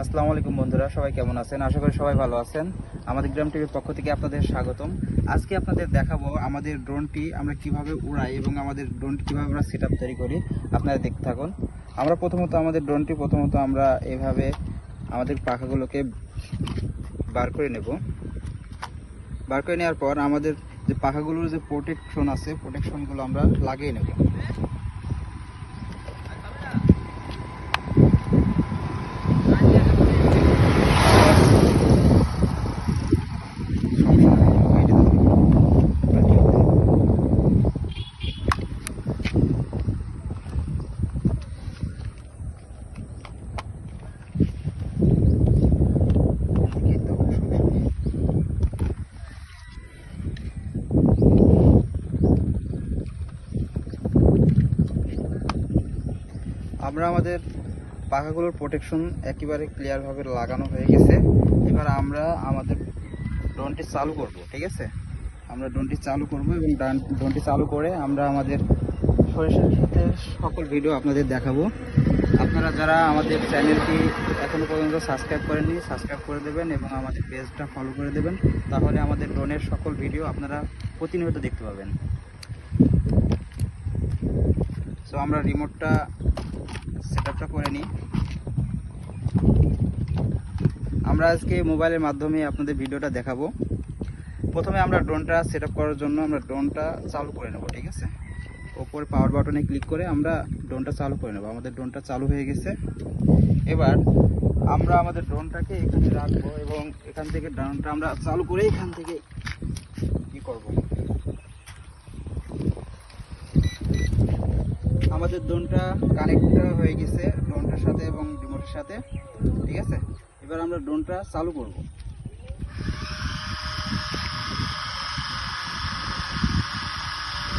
আসসালামু আলাইকুম বন্ধুরা, সবাই কেমন আছেন? আশা করি সবাই ভালো আছেন। আমাদের গ্রাম টিভির পক্ষ থেকে আপনাদের স্বাগতম। আজকে আপনাদের দেখাবো আমাদের ড্রোনটি আমরা কীভাবে উড়াই এবং আমাদের ড্রোনটি কীভাবে আমরা সেট তৈরি করি। আপনারা দেখতে থাকুন। আমরা প্রথমত আমাদের ড্রোনটি প্রথমত আমরা এভাবে আমাদের পাখাগুলোকে বার করে নেব। বার করে নেওয়ার পর আমাদের যে পাখাগুলোর যে প্রোটেকশন আছে প্রোটেকশনগুলো আমরা লাগিয়ে নেব। আমরা আমাদের পাখাগুলোর প্রোটেকশন একেবারে ক্লিয়ারভাবে লাগানো হয়ে গেছে। এবার আমরা আমাদের ড্রোনটি চালু করব, ঠিক আছে? আমরা ড্রোনটি চালু করব এবং ড্রোনটি চালু করে আমরা আমাদের সরিষার ক্ষেতের সকল ভিডিও আপনাদের দেখাবো। আপনারা যারা আমাদের চ্যানেলটি এখনও পর্যন্ত সাবস্ক্রাইব করেননি সাবস্ক্রাইব করে দেবেন এবং আমাদের পেজটা ফলো করে দেবেন। তাহলে আমাদের ড্রোনের সকল ভিডিও আপনারা প্রতিনিয়ত দেখতে পাবেন। সো আমরা রিমোটটা সেট করে নিই। আমরা আজকে মোবাইলের মাধ্যমে আপনাদের ভিডিওটা দেখাবো। প্রথমে আমরা ড্রোনটা সেট করার জন্য আমরা ড্রোনটা চালু করে নেব, ঠিক আছে? ওপরে পাওয়ার বাটনে ক্লিক করে আমরা ড্রোনটা চালু করে নেব। আমাদের ড্রোনটা চালু হয়ে গেছে। এবার আমরা আমাদের ড্রোনটাকে এখানে রাখব এবং এখান থেকে ড্রোনটা আমরা চালু করে এখান থেকে কি করব? আমাদের ড্রোনটা কানেক্ট হয়ে গেছে ড্রোনটার সাথে এবং রিমোটের সাথে, ঠিক আছে? এবার আমরা ড্রোনটা চালু করব।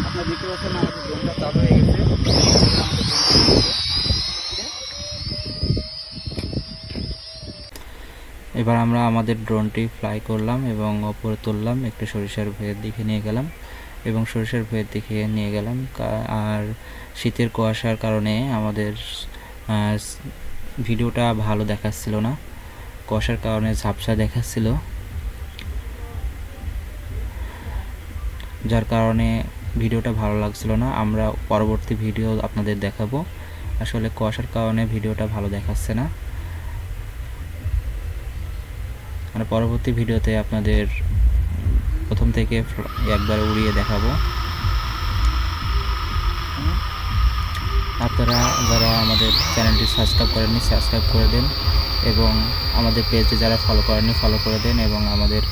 আপনারা দেখতে পাচ্ছেন আমাদের ড্রোনটা চালু হয়ে গেছে। এবার আমরা আমাদের ড্রোনটি ফ্লাই করলাম এবং ওপরে তুললাম, একটু সরিষার ভুঁয়ের দিকে নিয়ে গেলাম। এবং সরিষার ভুঁয়ের দিকে নিয়ে গেলাম। আর শীতের কুয়াশার কারণে আমাদের ভিডিওটা ভালো দেখাচ্ছিল না। কুয়াশার কারণে ঝাপসা দেখাচ্ছিল। যার কারণে ভিডিওটা ভালো লাগছিল না। আমরা পরবর্তী ভিডিও আপনাদের দেখাবো। আসলে কুয়াশার কারণে ভিডিওটা ভালো দেখাচ্ছে না। মানে পরবর্তী ভিডিওতে আপনাদের প্রথম থেকে একবার উড়িয়ে দেখাবো। আপনারা যারা আমাদের চ্যানেলটি সাবস্ক্রাইব করেননি সাবস্ক্রাইব করে দেন এবং আমাদের পেজে যারা ফলো করেননি ফলো করে দেন এবং আমাদের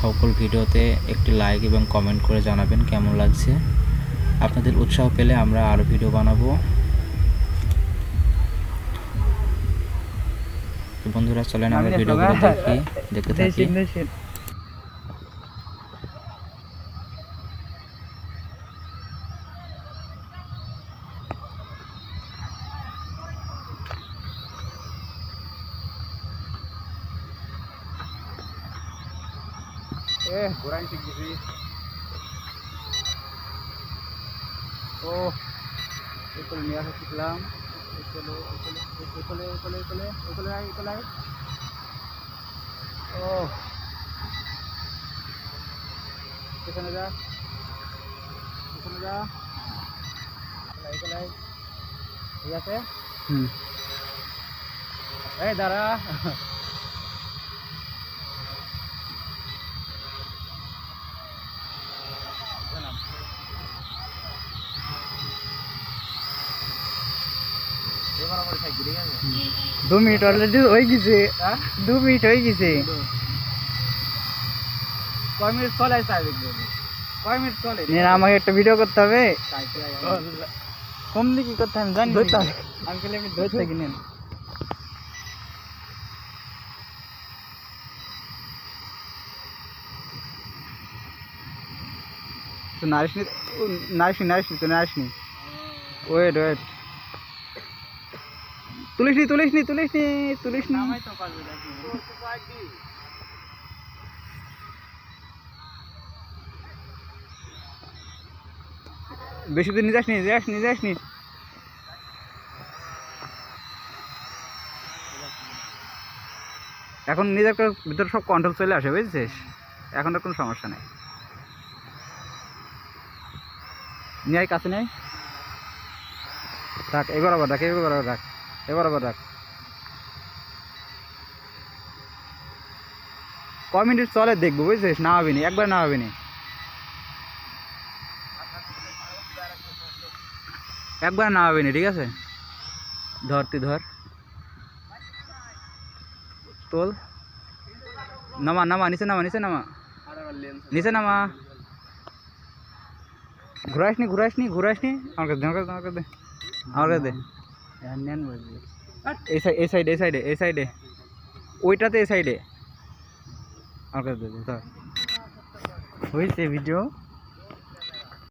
সকল ভিডিওতে একটি লাইক এবং কমেন্ট করে জানাবেন কেমন লাগছে। আপনাদের উৎসাহ পেলে আমরা আরও ভিডিও বানাবো। বন্ধুরা চলেন আমরা ভিডিওগুলো দেখি দেখতে থাকি। এ ঘোরাই ঠিক গেছি ও এগুলো নিয়ে আসা শিখলাম এগুলো এগুলো এগুলো এগুলো এগুলো এগুলো আয় এগুলো আয় ও এখানে যা এখানে যা এগুলো আয় ঠিক আছে হুম। এই দাঁড়া। দু মিনিট অলরেডি হয়ে গেছে হ্যাঁ দু মিনিট হয়ে গেছে কয় মিনিট চলে স্যার কয় মিনিট চলে নেন আমাকে একটা ভিডিও করতে হবে তাইতে কম দিকে করতে আমি জানি ধরতে না। হবে। আঙ্কেল আমি ধরতে থাকি নেন তো নারিশ নি নারিশ নি নারিশ নি তো নারিশ নি ওয়েট ওয়েট তুলিস নি তুলিস নি তুলিস নি তুলিস নি। বেশি দূর নিয়ে যাস নি যাস নি যাস নি। এখন নিজের ভিতরে সব কন্ট্রোল চলে আসে বুঝছিস? এখন আর কোনো সমস্যা নেই। নিয়ে কাছে নেই রাখ এবার আবার রাখ এবার আবার রাখ এবার আবার রাখ। ক মিনিট চলে দেখব বুঝছিস? না হবে নি একবার না হবে নি। একবার না হবে নি ঠিক আছে? ধর তুই ধর। তোল। নামা নামা নিচে নামা নিচে নামা। নিচে নামা। ঘুরাইস নি ঘুরাইস নি ঘুরাইস নি। আমার কাছে দে, আমার কাছে দে, আমার কাছে দে। আমার কাছে দে। নেন এই সাইড এই সাইডে এই সাইডে এই সাইডে ওইটাতে এই সাইডে আমার কাছে হয়েছে ভিডিও